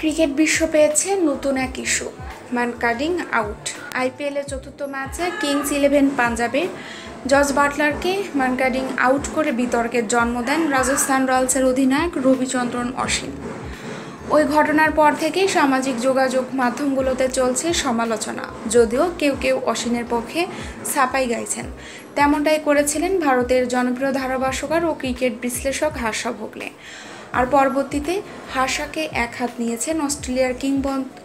Cricket বিশ্ব পেয়েছে নতুন এক ইস্যু। ম্যানকার্ডিং আউট। আইপিএলের চতুর্থ ম্যাচে কিংস ইলেভেন পাঞ্জাবে জজ বাটলারকে ম্যানকার্ডিং আউট করে বিতর্কের জন্ম দেন রাজস্থান রয়্যালসের অধিনায়ক রবিচন্দ্রন অসীম ওই ঘটনার পর থেকেই সামাজিক যোগাযোগ মাধ্যমগুলোতে চলছে সমালোচনা। যদিও কেউ কেউ অসীনের পক্ষে ছাপাই গাইছেন। তেমনটাই করেছিলেন ভারতের জনপ্রিয় ধারাভাষ্যকার ও ক্রিকেট বিশ্লেষক হাসা ভোগলে। আর পরবর্তীতে হাসাকে এক হাত নিয়েছেন অস্ট্রেলিয়ার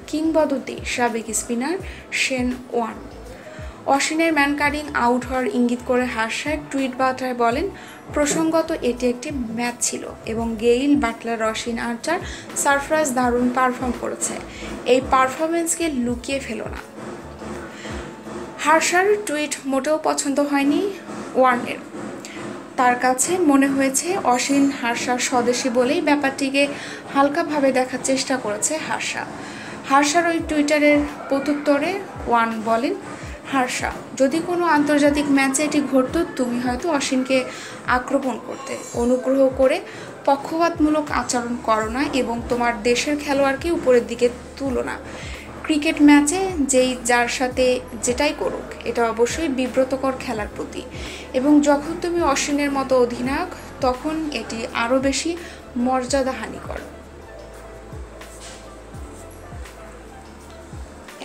কিংবদন্তি সাবেক স্পিনার শেন ওয়ান অশ্বিনের ম্যান কাটিং আউট হওয়ার ইঙ্গিত করে হাসা টুইট বার্তায় বলেন, প্রসঙ্গত এটি একটি ম্যাচ ছিল এবং Gayle Buttler Ashwin Archer Sarfaraz দারুণ পারফর্ম করেছে। এই পারফরমেন্সকে লুকিয়ে ফেলো না। হার্ষার টুইট মোটেও পছন্দ হয়নি ওয়ার্নের। তার কাছে মনে হয়েছে অসীন হার্ষা স্বদেশী বলেই ব্যাপারটিকে হালকাভাবে দেখার চেষ্টা করেছে হার্ষা। হার্ষার ওই টুইটারের প্রত্যুত্তরে ওয়ান বলেন হার্ষা, যদি কোনো আন্তর্জাতিক ম্যাচে এটি ঘটত, তুমি হয়তো অসীনকে আক্রমণ করতে। অনুগ্রহ করে পক্ষপাতমূলক আচরণ করো না এবং তোমার দেশের খেলোয়াড়কে উপরের দিকে তুলো না। ক্রিকেট ম্যাচে যেই যার সাথে যেটাই করুক, এটা অবশ্যই বিব্রতকর খেলার প্রতি। এবং যখন তুমি অশ্বিনের মতো অধিনায়ক, তখন এটি আরও বেশি মর্যাদা মর্যাদাহানিকর।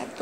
এত